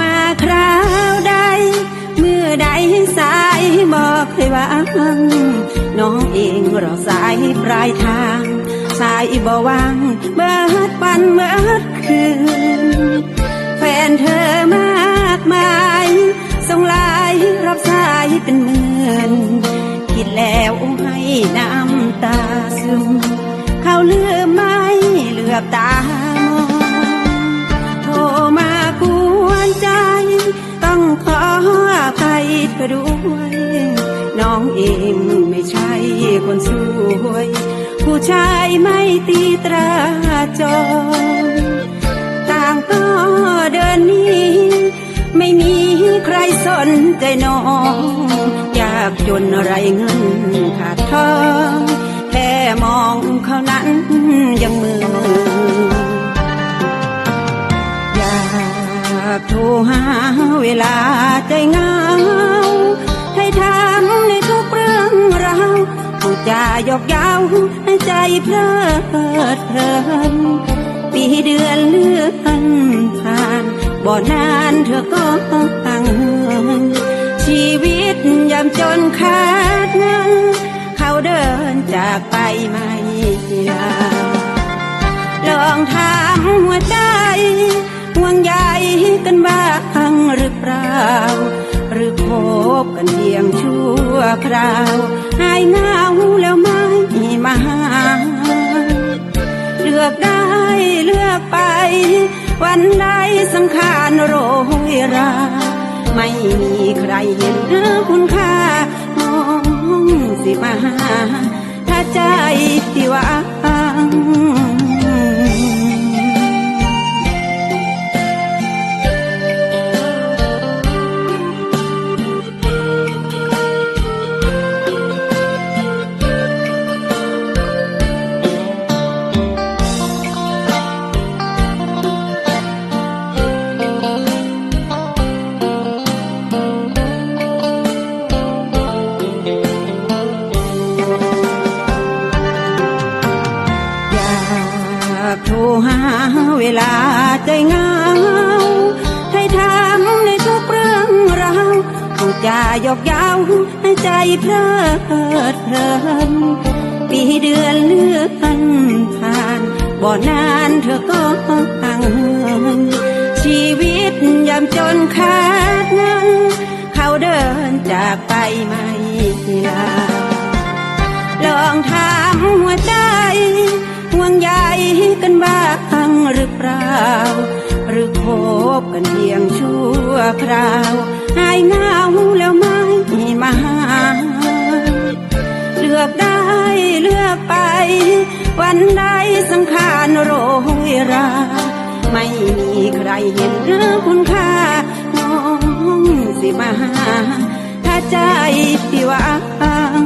มาคราวใด เมื่อใดสายบอกให้วางน้องเองรอสายปลายทาง สายบ่วางเบิดวันเบิดคืน แฟนเธอมากมายส่งลายรับสายเป็นหมื่นคิดแล้วให้น้ำตาซึม เขาเลืมไม่เลือบตา ใจ ต้องขออภัยด้วย น้องเองไม่ใช่คนสวย ผู้ชายไม่ตีตราจรต่างก็เดินหนี้ ไม่มีใครสนใจน้องอยากจนอะไรเงินขาดทองแค่มองเขานั้นยังมือากโทรหาเวลาใจเหงา ให้ถามในทุกเรื่องราวผู้จาหยอกย้าให้ใจเพลิดเพลิน ปีเดือนเลื่อนผ่านบ่นานเธอก็ห่างเหินชีวิตยำจนขาดเงินเขาเดินจากไปไม่ลา หรือพบกันเพียงชั่วคราวหายเหงาแล้วไม่มาหาเลือกได้เลือกไป วันใดสังขารโรยรา ไม่มีใครเห็นคุณค่าน้องสิมาหาถ้าใจที่ว่าง เวลาใจเหงา ให้ถามในทุกเรื่องราวผู้จาหยอกเย้าให้ใจเพลิดเพลิน ปีเดือนเลื่อนผ่านบ่นานเธอก็ห่างเหินชีวิตยามจนขาดเงิน เขาเดินจากไปไม่ เปล่า หรือพบกันเพียงชั่วคราวหายเหงาแล้วไม่มาหาเลือกได้เลือกไป วันใดสังขารโรยรา ไม่มีใครเห็นหรือคุณค่าน้องสิมาหาถ้าใจที่ว่าง